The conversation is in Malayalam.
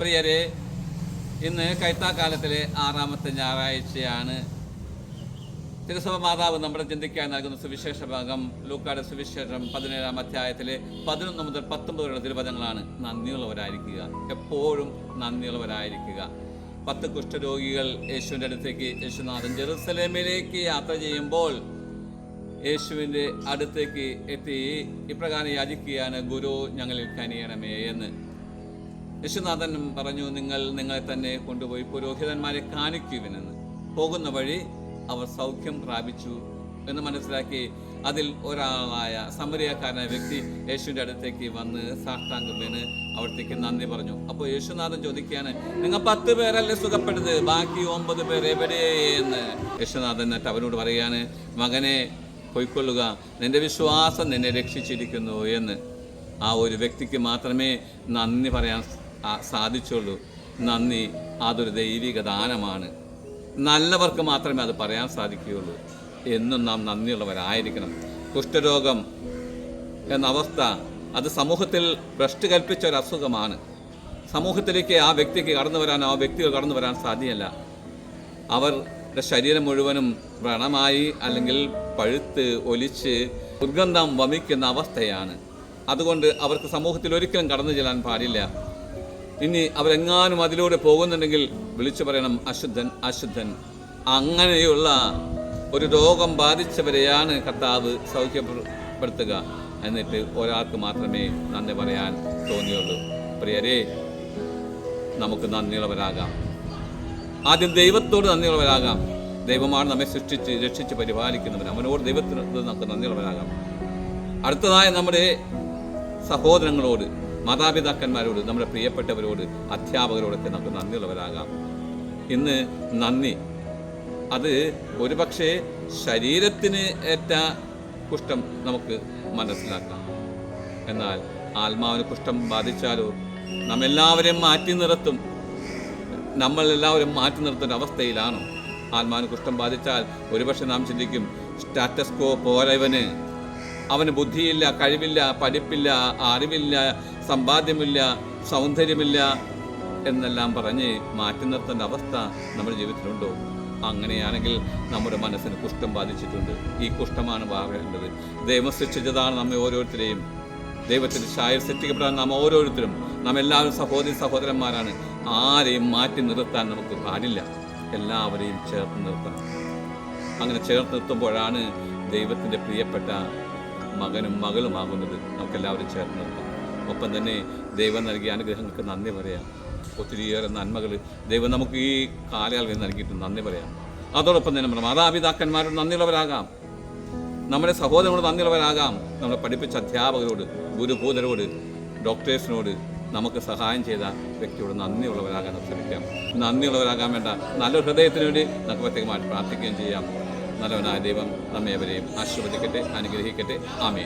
പ്രിയരെ ഇന്ന് കൈത്താക്കാലത്തിലെ ആറാമത്തെ ഞായറാഴ്ചയാണ്. തിരുസഭ മാതാവ് നമ്മുടെ ചിന്തിക്കാൻ നൽകുന്ന സുവിശേഷ ഭാഗം ലൂക്കാട് സുവിശേഷം പതിനേഴാം അധ്യായത്തിലെ പതിനൊന്ന് മുതൽ പത്തൊമ്പത് വരെയുള്ള തിരുപദങ്ങളാണ് നന്ദിയുള്ളവരായിരിക്കുക. എപ്പോഴും നന്ദിയുള്ളവരായിരിക്കുക. പത്ത് കുഷ്ഠരോഗികൾ യേശുവിന്റെ അടുത്തേക്ക് യേശുനാഥൻ ജെറുസലേമിലേക്ക് യാത്ര ചെയ്യുമ്പോൾ യേശുവിന്റെ അടുത്തേക്ക് എത്തി. ഇപ്രകാരം യാചിക്കുകയാണ് ഗുരു ഞങ്ങളിൽ കനിയണമേ എന്ന്. യേശുനാഥൻ പറഞ്ഞു നിങ്ങൾ നിങ്ങളെ തന്നെ കൊണ്ടുപോയി പുരോഹിതന്മാരെ കാണിക്കുവിനെന്ന്. പോകുന്ന വഴി അവർ സൗഖ്യം പ്രാപിച്ചു എന്ന് മനസ്സിലാക്കി അതിൽ ഒരാളായ സമരിയക്കാരനായ വ്യക്തി യേശുവിന്റെ അടുത്തേക്ക് വന്ന് സാഷ്ടാംഗം വീണ് അവിടത്തേക്ക് നന്ദി പറഞ്ഞു. അപ്പോൾ യേശുനാഥൻ ചോദിക്കുകയാണ് നിങ്ങൾ പത്ത് പേരല്ലേ സുഖപ്പെടുത് ബാക്കി ഒമ്പത് പേർ എവിടെയെന്ന്? യേശുനാഥൻ എന്നിട്ട് അവനോട് പറയുകയാണ് മകനെ പൊയ്ക്കൊള്ളുക. നിന്റെ വിശ്വാസം നിന്നെ രക്ഷിച്ചിരിക്കുന്നു എന്ന്. ആ ഒരു വ്യക്തിക്ക് മാത്രമേ നന്ദി പറയാൻ സാധിച്ചുള്ളൂ. നന്ദി. അതൊരു ദൈവിക ദാനമാണ്. നല്ലവർക്ക് മാത്രമേ അത് പറയാൻ സാധിക്കുകയുള്ളൂ. എന്നും നാം നന്ദിയുള്ളവരായിരിക്കണം. കുഷ്ഠരോഗം എന്ന അവസ്ഥ അത് സമൂഹത്തിൽ ഭ്രഷ്ട് കൽപ്പിച്ച ഒരു അസുഖമാണ്. സമൂഹത്തിലേക്ക് ആ വ്യക്തിക്ക് കടന്നു വരാൻ ആ വ്യക്തികൾ കടന്നു വരാൻ സാധ്യമല്ല. അവരുടെ ശരീരം മുഴുവനും വ്രണമായി അല്ലെങ്കിൽ പഴുത്ത് ഒലിച്ച് ദുർഗന്ധം വമിക്കുന്ന അവസ്ഥയാണ്. അതുകൊണ്ട് അവർക്ക് സമൂഹത്തിൽ ഒരിക്കലും കടന്നു ചെല്ലാൻ പാടില്ല. ഇനി അവരെങ്ങാനും അതിലൂടെ പോകുന്നുണ്ടെങ്കിൽ വിളിച്ചു പറയണം അശുദ്ധൻ അശുദ്ധൻ. അങ്ങനെയുള്ള ഒരു രോഗം ബാധിച്ചവരെയാണ് കർത്താവ് സൗഖ്യപ്പെടുത്തുക എന്നിട്ട് ഒരാൾക്ക് മാത്രമേ നന്ദി പറയാൻ തോന്നിയുള്ളൂ. പ്രിയരെ നമുക്ക് നന്ദിയുള്ളവരാകാം. ആദ്യം ദൈവത്തോട് നന്ദിയുള്ളവരാകാം. ദൈവമാണ് നമ്മെ സൃഷ്ടിച്ച് രക്ഷിച്ച് പരിപാലിക്കുന്നവൻ. അവനോട് ദൈവത്തിനോട് നമുക്ക് നന്ദിയുള്ളവരാകാം. അടുത്തതായി നമ്മുടെ സഹോദരങ്ങളോട് മാതാപിതാക്കന്മാരോട് നമ്മുടെ പ്രിയപ്പെട്ടവരോട് അധ്യാപകരോടൊക്കെ നമുക്ക് നന്ദിയുള്ളവരാകാം. ഇന്ന് നന്ദി. അത് ഒരുപക്ഷെ ശരീരത്തിന് ഏറ്റ കുഷ്ഠം നമുക്ക് മനസ്സിലാക്കാം. എന്നാൽ ആത്മാവിന് കുഷ്ഠം ബാധിച്ചാലോ? നമ്മെല്ലാവരെയും മാറ്റി നിർത്തും. നമ്മളെല്ലാവരും മാറ്റി നിർത്തുന്ന അവസ്ഥയിലാണോ ആത്മാവിന് കുഷ്ഠം ബാധിച്ചാൽ ഒരുപക്ഷെ നാം ചിന്തിക്കും സ്റ്റാറ്റസ്കോ പോരവന്. അവന് ബുദ്ധിയില്ല കഴിവില്ല പഠിപ്പില്ല അറിവില്ല സമ്പാദ്യമില്ല സൗന്ദര്യമില്ല എന്നെല്ലാം പറഞ്ഞ് മാറ്റി നിർത്തേണ്ട അവസ്ഥ നമ്മുടെ ജീവിതത്തിലുണ്ടോ? അങ്ങനെയാണെങ്കിൽ നമ്മുടെ മനസ്സിന് കുഷ്ഠം ബാധിച്ചിട്ടുണ്ട്. ഈ കുഷ്ഠമാണ് മാറേണ്ടത് ദൈവം സൃഷ്ടിച്ചതാണ് നമ്മെ ഓരോരുത്തരെയും. ദൈവത്തിന്റെ ഛായയിൽ സൃഷ്ടിക്കപ്പെടാൻ നാം ഓരോരുത്തരും നാം എല്ലാവരും സഹോദരി സഹോദരന്മാരാണ്. ആരെയും മാറ്റി നിർത്താൻ നമുക്ക് പാടില്ല. എല്ലാവരെയും ചേർത്ത് നിർത്തണം. അങ്ങനെ ചേർത്ത് നിർത്തുമ്പോഴാണ് ദൈവത്തിന്റെ പ്രിയപ്പെട്ട മകനും മകളുമാകുന്നത് നമുക്കെല്ലാവരും ചേർന്ന് നിർത്താം. ഒപ്പം തന്നെ ദൈവം നൽകിയ അനുഗ്രഹങ്ങൾക്ക് നന്ദി പറയാം. ഒത്തിരിയേറെ നന്മകൾ ദൈവം നമുക്ക് ഈ കാലയളവിൽ നൽകിയിട്ട് നന്ദി പറയാം. അതോടൊപ്പം തന്നെ നമ്മുടെ മാതാപിതാക്കന്മാരോട് നന്ദിയുള്ളവരാകാം. നമ്മുടെ സഹോദരനോട് നന്ദിയുള്ളവരാകാം. നമ്മളെ പഠിപ്പിച്ച അധ്യാപകരോട് ഗുരുഭൂതരോട് ഡോക്ടേഴ്സിനോട് നമുക്ക് സഹായം ചെയ്ത വ്യക്തിയോട് നന്ദിയുള്ളവരാകാൻ ശ്രമിക്കാം നന്ദിയുള്ളവരാകാൻ വേണ്ട. നല്ല ഹൃദയത്തിന് വേണ്ടി നമുക്ക് പ്രത്യേകമായിട്ട് പ്രാർത്ഥിക്കുകയും ചെയ്യാം. നല്ലവനായ ദൈവം നമ്മെ അവരെയും ആശീർവദിക്കട്ടെ അനുഗ്രഹിക്കട്ടെ. ആമേ